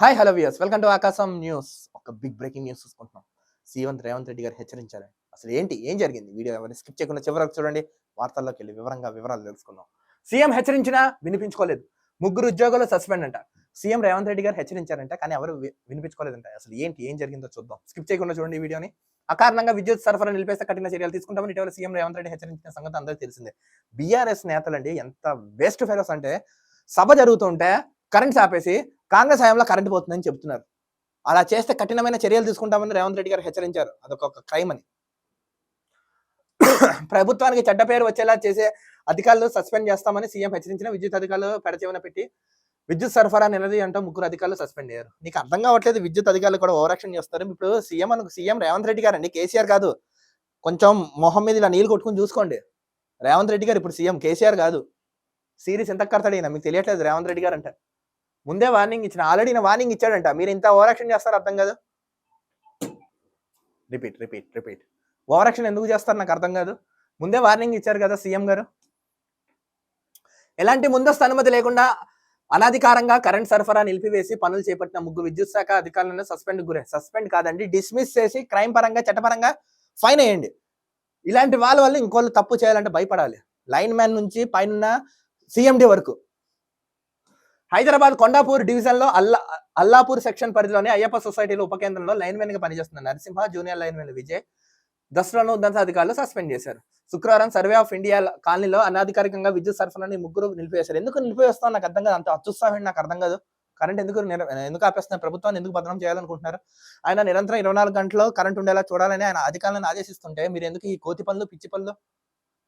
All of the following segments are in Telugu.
Hi hello viewers welcome to Akasam news ఒక బిగ్ బ్రేకింగ్ న్యూస్ చూసుకుంటున్నాం. సీఎం రేవంత్ రెడ్డి గారు హెచ్చరించారు. అసలు ఏంటి? ఏం జరిగింది? వీడియో ఎవరిని స్కిప్ చేయకుండా చివరకు చూడండి. వార్తల్లోకి వెళ్ళి వివరంగా వివరాలు తెలుసుకుందాం. సీఎం హెచ్చరించినా వినిపించుకోలేదు. ముగ్గురు ఉద్యోగులు సస్పెండ్ అంట. సీఎం రేవంత్ రెడ్డి గారు హెచ్చరించారంట కానీ ఎవరు వినిపించుకోలేదంట. అసలు ఏంటి? ఏం జరిగిందో చూద్దాం. స్కిప్ చేయకుండా చూడండి ఈ వీడియోని. అకారణంగా విద్యుత్ సరఫరా నిలిపేస్తే కఠిన చర్యలు తీసుకుంటామని ఇటీవల సీఎం రేవంత్ రెడ్డి హెచ్చరించిన సంగతి అందరికీ తెలిసిందే. బీఆర్ఎస్ నేతలండి ఎంత వేస్ట్ ఫెలోస్ అంటే సభ జరుగుతుంటే కరెంట్స్ ఆపేసి కాంగ్రెస్ హయాంలో కరెంట్ పోతుందని చెప్తున్నారు అలా చేస్తే కఠినమైన చర్యలు తీసుకుంటామని రేవంత్ రెడ్డి గారు హెచ్చరించారు. అదొక క్రైమ్ అని. ప్రభుత్వానికి చెడ్డ పేరు వచ్చేలా చేసే అధికారులు సస్పెండ్ చేస్తామని సీఎం హెచ్చరించిన విద్యుత్ అధికారులు పెడచెవిన పెట్టి విద్యుత్ సరఫరా నిలది అంటూ ముగ్గురు అధికారులు సస్పెండ్ అయ్యారు. నీకు అర్థం కావట్లేదు విద్యుత్ అధికారులు కూడా ఓవరాక్షన్ చేస్తారు. ఇప్పుడు సీఎం అను సీఎం రేవంత్ రెడ్డి గారు అండి కేసీఆర్ కాదు. కొంచెం మొహం మీద ఇలా నీళ్ళు కొట్టుకుని చూసుకోండి. రేవంత్ రెడ్డి గారు ఇప్పుడు సీఎం కేసీఆర్ కాదు. సిరీస్ ఎంత కడతాడు ఈయన మీకు తెలియట్లేదు రేవంత్ రెడ్డి గారు అంటే ముందే వార్నింగ్ ఇచ్చిన. ఆల్రెడీ నేను వార్నింగ్ ఇచ్చాడంట. మీరు ఇంత ఓవరాక్షన్ చేస్తారు అర్థం కాదు. రిపీట్ రిపీట్ రిపీట్ ఓవరాక్షన్ ఎందుకు చేస్తారు నాకు అర్థం కాదు. ముందే వార్నింగ్ ఇచ్చారు కదా సీఎం గారు. ఎలాంటి ముందస్తు అనుమతి లేకుండా అనాధికారంగా కరెంట్ సరఫరా నిలిపివేసి పనులు చేపట్టిన ముగ్గురు విద్యుత్ శాఖ అధికారులను సస్పెండ్ గురే సస్పెండ్ కాదండి డిస్మిస్ చేసి క్రైమ్ పరంగా చట్టపరంగా ఫైన్ వేయండి ఇలాంటి వాళ్ళ వల్ల ఇంకోళ్ళు తప్పు చేయాలంటే భయపడాలి. లైన్ మ్యాన్ నుంచి పైన సీఎండీ వరకు. హైదరాబాద్ కొండాపూర్ డివిజన్లో అల్లా అల్లాపూర్ సెక్షన్ పరిధిలోని అయ్యప్ప సొసైటీలో ఉప కేంద్రంలో గా పనిచేస్తున్న నరసింహ జూనియర్ లైన్మెన్ విజయ్ దసరాను ఉద్దంత అధికారులు సస్పెండ్ చేశారు. శుక్రవారం సర్వే ఆఫ్ ఇండియా కాలనీలో అనాధికారికంగా విద్యుత్ సరఫరాని ముగ్గురు నిలిపివేశారు. ఎందుకు నిలిపివేస్తాం నాకు అర్థం కాదు. అంత అత్యుత్సాహం నాకు అర్థం కాదు. కరెంట్ ఎందుకు ఎందుకు ఆపేస్తున్నారు? ప్రభుత్వాన్ని ఎందుకు భద్రం చేయాలనుకుంటున్నారు? ఆయన నిరంతరం ఇరవై నాలుగు గంటలు కరెంట్ ఉండేలా చూడాలని ఆయన అధికారులను ఆదేశిస్తుంటే మీరు ఎందుకు ఈ కోతి పనులు పిచ్చి పనులు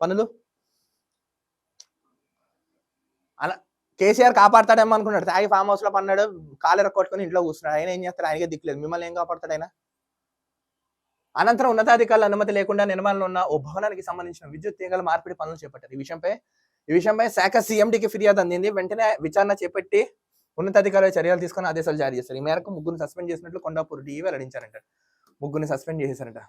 పనులు? అలా కేసీఆర్ కాపాడతాడేమో అనుకున్నాడు. తాగి ఫామ్ హౌస్లో పన్నాడు కాలు కొట్టుకుని ఇంట్లో కూర్చున్నాడు. ఆయన ఏం చేస్తాడు? ఆయనకే దిక్కులేదు. మిమ్మల్ని ఏం కాపాడతాడు ఆయన? అనంతరం ఉన్నతాధికారుల అనుమతి లేకుండా నిర్మాణంలో ఉన్న ఓ భవనానికి సంబంధించిన విద్యుత్ తీగల మార్పిడి పనులు చేపట్టారు. ఈ విషయంపై ఈ విషయంపై శాఖ సీఎండీకి ఫిర్యాదు అందింది. వెంటనే విచారణ చేపట్టి ఉన్నతాధికారులు చర్యలు తీసుకొని ఆదేశాలు జారీ చేశారు. ఈ మేరకు ముగ్గురు సస్పెండ్ చేసినట్లు కొండాపూర్ డిఈ వెల్లడించారంట. ముగ్గురిని సస్పెండ్ చేసేసారంట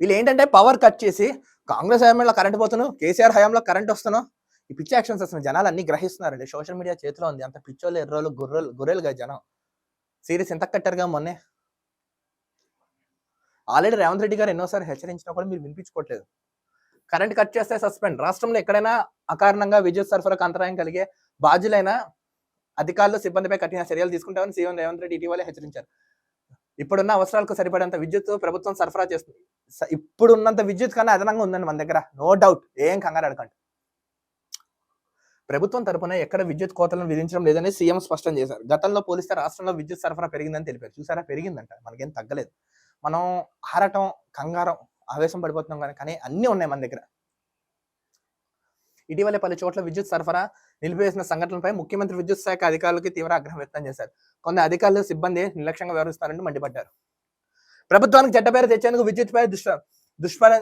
వీళ్ళు ఏంటంటే పవర్ కట్ చేసి కాంగ్రెస్ హయాంలో కరెంట్ పోతున్నావు కేసీఆర్ హయాంలో కరెంట్ వస్తున్నావు. ఈ పిచ్చి యాక్షన్స్ అసలు జనాలు అన్ని గ్రహిస్తున్నారండి. సోషల్ మీడియా చేతిలో ఉంది. అంత పిచ్చోళ్ళు ఎర్రోలు గుర్రెలు గొర్రెలుగా జనం. సీరియస్ ఎంత కట్టారుగా మొన్నే? ఆల్రెడీ రేవంత్ రెడ్డి గారు ఎన్నోసార్లు హెచ్చరించినా కూడా మీరు వినిపించుకోవట్లేదు. కరెంట్ కట్ చేస్తే సస్పెండ్. రాష్ట్రంలో ఎక్కడైనా అకారణంగా విద్యుత్ సరఫరాకు అంతరాయం కలిగే బాధ్యులైన అధికారులు సిబ్బందిపై కఠిన చర్యలు తీసుకుంటామని సీఎం రేవంత్ రెడ్డి ఇటీవలే హెచ్చరించారు. ఇప్పుడున్న అవసరాలకు సరిపడేంత విద్యుత్ ప్రభుత్వం సరఫరా చేస్తుంది. స- ఇప్పుడున్నంత విద్యుత్ కన్నా అదనంగా ఉందండి మన దగ్గర. No doubt. ఏం కంగారు అడగండి ప్రభుత్వం తరపున ఎక్కడ విద్యుత్ కోతలను విధించడం లేదని సీఎం స్పష్టం చేశారు. గతంలో పోలిస్తే రాష్ట్రంలో విద్యుత్ సరఫరా పెరిగిందని తెలిపారు. చూసారా? పెరిగిందంట. మనకేం తగ్గలేదు. మనం ఆరటం కంగారం ఆవేశం పడిపోతున్నాం కానీ కానీ అన్నీ ఉన్నాయి మన దగ్గర. ఇటీవల పలు చోట్ల విద్యుత్ సరఫరా నిలిపివేసిన సంఘటనలపై ముఖ్యమంత్రి విద్యుత్ శాఖ అధికారులకి తీవ్ర ఆగ్రహం వ్యక్తం చేశారు. కొంత అధికారులు సిబ్బంది నిర్లక్ష్యంగా వ్యవహరిస్తారని మండిపడ్డారు. ప్రభుత్వానికి చెడ్డ పేరు తెచ్చేందుకు విద్యుత్పై దుష్ట దుష్పర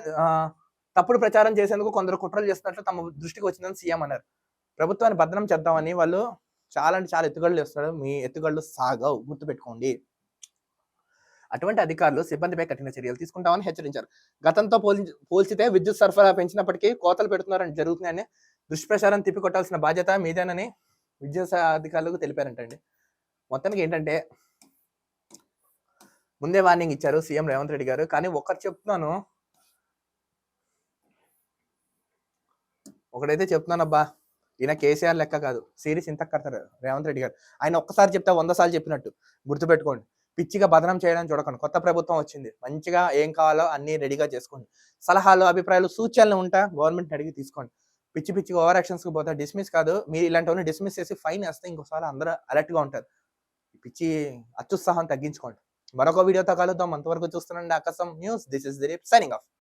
తప్పుడు ప్రచారం చేసేందుకు కొందరు కుట్రలు చేస్తున్నట్లు తమ దృష్టికి వచ్చిందని సీఎం అన్నారు. ప్రభుత్వాన్ని భద్రం చేద్దామని వాళ్ళు చాలా అంటే చాలా ఎత్తుగడలు చేస్తారు మీ ఎత్తుగడలు సాగవు. గుర్తుపెట్టుకోండి. అటువంటి అధికారులు సిబ్బందిపై కఠిన చర్యలు తీసుకుంటామని హెచ్చరించారు. గతంతో పోలి పోల్చితే విద్యుత్ సరఫరా పెంచినప్పటికీ కోతలు పెడుతున్నారని జరుగుతున్నాయని దుష్ప్రచారం తిప్పికొట్టాల్సిన బాధ్యత మీదేనని విద్యుత్ అధికారులకు తెలిపారంటండి. మొత్తానికి ఏంటంటే ముందే వార్నింగ్ ఇచ్చారు సీఎం రేవంత్ రెడ్డి గారు. కానీ ఒకటి చెప్తున్నాను. ఒకడైతే చెప్తున్నానబ్బా ఈయన కేసీఆర్ లెక్క కాదు. సిరీస్ ఇంత కడతారు. రేవంత్ రెడ్డి గారు. ఆయన ఒక్కసారి చెప్తే వంద సార్లు చెప్పినట్టు. గుర్తుపెట్టుకోండి. పిచ్చిగా బదనం చేయడానికి చూడకండి. కొత్త ప్రభుత్వం వచ్చింది. మంచిగా ఏం కావాలో అన్ని రెడీగా చేసుకోండి. సలహాలు అభిప్రాయాలు సూచనలు ఉంటా గవర్నమెంట్ని అడిగి తీసుకోండి. పిచ్చి పిచ్చి ఓవర్ యాక్షన్స్కి పోతే డిస్మిస్ కాదు. మీరు ఇలాంటివన్నీ డిస్మిస్ చేసి ఫైన్ వేస్తే ఇంకోసారి అందరూ అలర్ట్గా ఉంటారు. పిచ్చి అత్యుత్సాహం తగ్గించుకోండి. మరొక వీడియోతో కలుద్దాం. అంతవరకు చూస్తున్నాండి Akasam news. This is Dileep signing off.